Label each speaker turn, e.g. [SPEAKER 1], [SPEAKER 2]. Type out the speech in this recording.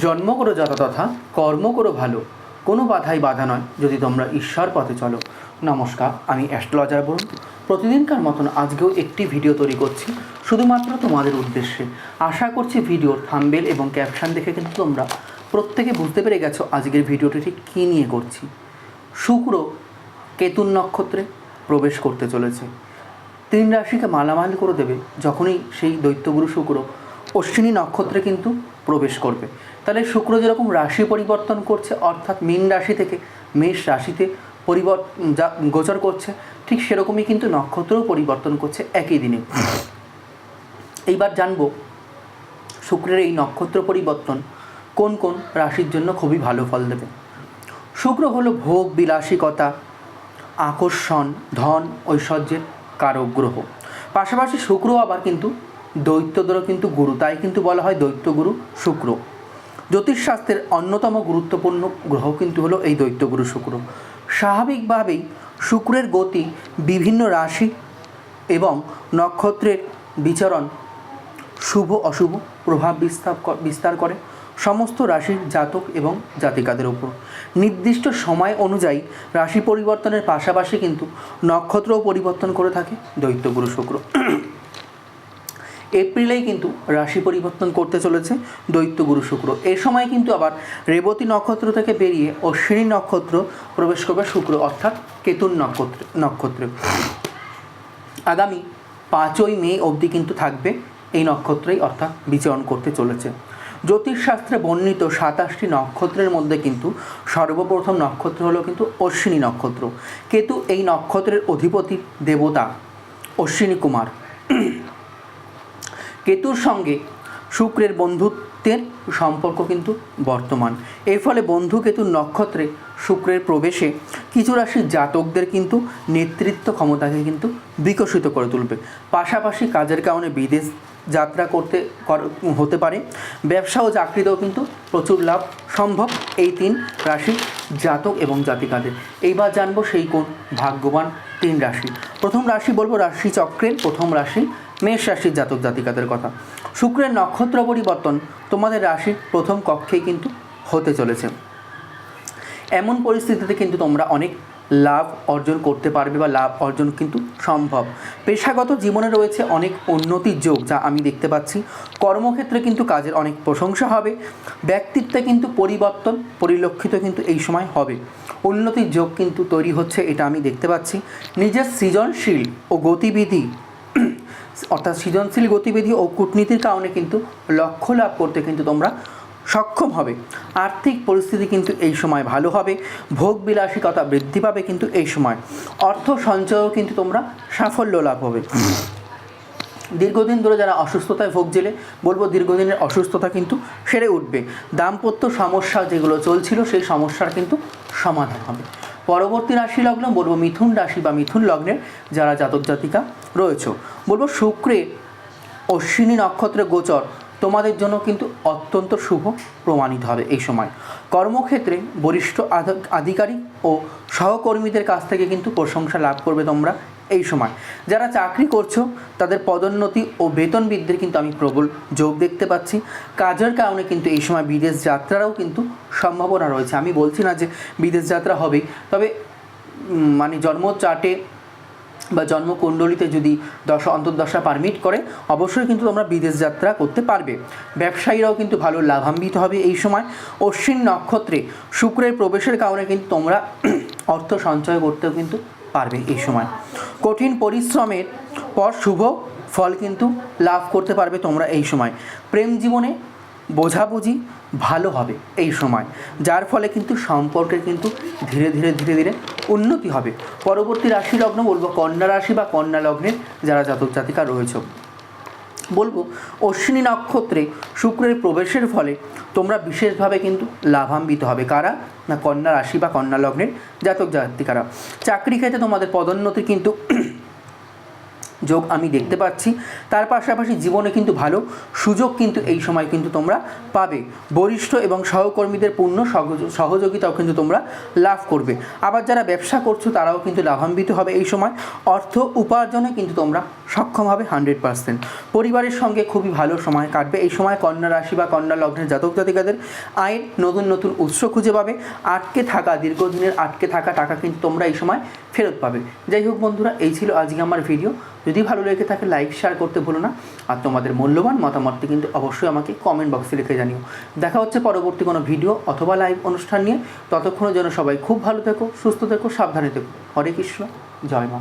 [SPEAKER 1] জন্ম করো যত তথা, কর্ম করো ভালো। কোনো বাধাই বাধা নয়, যদি তোমরা ঈশ্বর পথে চলো। নমস্কার, আমি অ্যাস্ট্রোলজার বলুন প্রতিদিনকার মতন আজকেও একটি ভিডিও তৈরি করছি, শুধুমাত্র তোমাদের উদ্দেশ্যে। আশা করছি ভিডিওর থাম্বেল এবং ক্যাপশন দেখে কিন্তু তোমরা প্রত্যেকে বুঝতে পেরে গেছো আজকের ভিডিওটি ঠিক কী নিয়ে করছি। শুক্র কেতুন নক্ষত্রে প্রবেশ করতে চলেছে। তিন রাশিকে মালামাল করে দেবে, যখনই সেই দৈত্যগুরু শুক্র। অশ্বিনী নক্ষত্রে কিন্তু প্রবেশ করবে। তাহলে শুক্র যেরকম রাশি পরিবর্তন করছে, অর্থাৎ মীন রাশি থেকে মেষ রাশিতে পরিবর্তন যা গোচর করছে, ঠিক সেরকমই কিন্তু নক্ষত্রও পরিবর্তন করছে একই দিনে। এইবার জানব শুক্রের এই নক্ষত্র পরিবর্তন কোন কোন রাশির জন্য খুবই ভালো ফল দেবে। শুক্র হলো ভোগ, বিলাসিকতা, আকর্ষণ, ধন, ঐশ্বর্যের কারক গ্রহ পাশাপাশি শুক্র আবার কিন্তু দৈত্যদেরও কিন্তু গুরু, তাই কিন্তু বলা হয় দৈত্যগুরু শুক্র। জ্যোতিষশাস্ত্রের অন্যতম গুরুত্বপূর্ণ গ্রহ কিন্তু হলো এই দৈত্যগুরু শুক্র। স্বাভাবিকভাবেই শুক্রের গতি বিভিন্ন রাশি এবং নক্ষত্রের বিচরণ শুভ, অশুভ প্রভাব বিস্তার বিস্তার করে সমস্ত রাশির জাতক এবং জাতিকাদের উপর। নির্দিষ্ট সময় অনুযায়ী রাশি পরিবর্তনের পাশাপাশি কিন্তু নক্ষত্রও পরিবর্তন করে থাকে দৈত্যগুরু শুক্র। এপ্রিলেই কিন্তু রাশি পরিবর্তন করতে চলেছে দৈত্যগুরু শুক্র। এ সময় কিন্তু আবার রেবতী নক্ষত্র থেকে বেরিয়ে অশ্বিনী নক্ষত্র প্রবেশ করবে শুক্র, অর্থাৎ কেতুন নক্ষত্র, নক্ষত্রে। আগামী পাঁচই মে অবধি কিন্তু থাকবে এই নক্ষত্রেই, অর্থাৎ বিচরণ করতে চলেছে। জ্যোতিষশাস্ত্রে বর্ণিত সাতাশটি নক্ষত্রের মধ্যে কিন্তু সর্বপ্রথম নক্ষত্র হলো কিন্তু অশ্বিনী নক্ষত্র। কেতু এই নক্ষত্রের অধিপতি, দেবতা, অশ্বিনী কুমার। কেতুর সঙ্গে শুক্রের বন্ধুত্বের সম্পর্ক কিন্তু বর্তমান। এর ফলে বন্ধু কেতুর নক্ষত্রে শুক্রের প্রবেশে কিছু রাশির জাতকদের কিন্তু নেতৃত্ব ক্ষমতাকে কিন্তু বিকশিত করে তুলবে। পাশাপাশি কাজের কারণে বিদেশ যাত্রা করতে, কর- হতে পারে। ব্যবসা ও চাকরিতেও কিন্তু প্রচুর লাভ সম্ভব এই তিন রাশি জাতক এবং জাতিকাদের। এইবার জানব সেই কোন ভাগ্যবান তিন রাশি। প্রথম রাশি বলব রাশি চক্রের প্রথম রাশি মেষ রাশির জাতক জাতিকাদের কথা। শুক্রের নক্ষত্র পরিবর্তন তোমাদের রাশির প্রথম কক্ষেই কিন্তু হতে চলেছে। এমন পরিস্থিতিতে কিন্তু তোমরা অনেক লাভ অর্জন করতে পারবে বা লাভ অর্জন কিন্তু সম্ভব। পেশাগত জীবনে রয়েছে অনেক উন্নতির যোগ, যা আমি দেখতে পাচ্ছি। কর্মক্ষেত্রে কিন্তু কাজের অনেক প্রশংসা হবে। ব্যক্তিত্বে কিন্তু পরিবর্তন পরিলক্ষিত কিন্তু এই সময় হবে। উন্নতির যোগ কিন্তু তৈরি হচ্ছে, এটা আমি দেখতে পাচ্ছি। নিজের সৃজনশীল ও গতিবিধি অর্থাৎ সৃজনশীল গতিবিধি ও কূটনীতির কারণে কিন্তু লক্ষ্য লাভ করতে কিন্তু তোমরা সক্ষম হবে। আর্থিক পরিস্থিতি কিন্তু এই সময় ভালো হবে, ভোগ বিলাসিকতা বৃদ্ধি পাবে কিন্তু এই সময়। অর্থ সঞ্চয়ও কিন্তু তোমরা সাফল্য লাভ হবে। দীর্ঘদিন ধরে যারা অসুস্থতায় ভুগছিলে, বলব দীর্ঘদিনের অসুস্থতা কিন্তু সেরে উঠবে। দাম্পত্য সমস্যা যেগুলো চলছিল, সেই সমস্যার কিন্তু সমাধান হবে। পরবর্তী রাশি লগ্ন বলব মিথুন রাশি বা মিথুন লগ্নের যারা জাতক জাতিকা রয়েছে। বলব শুক্রে অশ্বিনী নক্ষত্রে গোচর। তোমাদের জন্য কিন্তু অত্যন্ত শুভ প্রমাণিত হবে এই সময়। কর্মক্ষেত্রে বরিষ্ঠ আধ- আধিকারিক ও সহকর্মীদের কাছ থেকে কিন্তু প্রশংসা লাভ করবে তোমরা। এই সময়। যারা চাকরি করছ, তাদের পদোন্নতি ও বেতন বৃদ্ধির কিন্তু আমি প্রবল যোগ দেখতে পাচ্ছি। কাজের কারণে কিন্তু এই সময় বিদেশ যাত্রারও কিন্তু সম্ভাবনা রয়েছে। আমি বলছি না যে বিদেশ যাত্রা হবেই তবে মানে জন্ম চার্টে বা জন্মকুণ্ডলিতে যদি দশা, অন্তর্দশা পারমিট করে, অবশ্যই কিন্তু তোমরা বিদেশ যাত্রা করতে পারবে। ব্যবসায়ীরাও কিন্তু ভালো লাভান্বিত হবে এই সময়। অশ্বিন নক্ষত্রে শুক্রের প্রবেশের কারণে কিন্তু তোমরা অর্থ সঞ্চয় করতেও কিন্তু পারবে এই সময়। কঠিন পরিশ্রমের পর শুভ ফল কিন্তু লাভ করতে পারবে তোমরা এই সময়। প্রেম জীবনে বোঝাবুঝি ভালো হবে এই সময়, যার ফলে কিন্তু সম্পর্কের কিন্তু ধীরে ধীরে ধীরে ধীরে উন্নতি হবে। পরবর্তী রাশি লগ্ন বলব, কন্যা রাশি বা কন্যা লগ্নের যারা জাতক জাতিকা রয়েছে। বলব, অশ্বিনী নক্ষত্রে শুক্রের প্রবেশের ফলে তোমরা বিশেষভাবে কিন্তু লাভান্বিত হবে। কারা? না কন্যা রাশি বা কন্যা লগ্নের জাতক জাতিকারা চাকরি ক্ষেত্রে তোমাদের পদোন্নতি কিন্তু যোগ আমি দেখতে পাচ্ছি। তার পাশাপাশি জীবনে কিন্তু ভালো সুযোগ কিন্তু এই সময় কিন্তু তোমরা পাবে। বরিষ্ঠ এবং সহকর্মীদের পূর্ণ সহযোগ- সহযোগিতাও কিন্তু তোমরা লাভ করবে। আবার যারা ব্যবসা করছ তারাও কিন্তু লাভান্বিত হবে এই সময়। অর্থ উপার্জনে কিন্তু তোমরা সক্ষম হবে হান্ড্রেড পার্সেন্ট। পরিবারের সঙ্গে খুবই ভালো সময় কাটবে। এই সময় কন্যা রাশি বা কন্যা লগ্নের জাতক জাতিকাদের আয়ের নতুন নতুন উৎস খুঁজে পাবে। আটকে থাকা, দীর্ঘদিনের আটকে থাকা টাকা কিন্তু তোমরা এই সময় ফেরত পাবে। যাই হোক বন্ধুরা, এই ছিল আজকে আমার ভিডিও। যদি ভালো লেগে থাকে লাইক শেয়ার করতে ভুলো না। আর তোমাদের মূল্যবান মতামতটি কিন্তু অবশ্যই আমাকে কমেন্ট বক্সে লিখে জানিও। দেখা হচ্ছে পরবর্তী কোনো ভিডিও অথবা লাইভ অনুষ্ঠান নিয়ে। ততক্ষণের জন্য সবাই খুব ভালো থেকো, সুস্থ থেকো, সাবধানে থেকো। হরে কৃষ্ণ, জয় মা।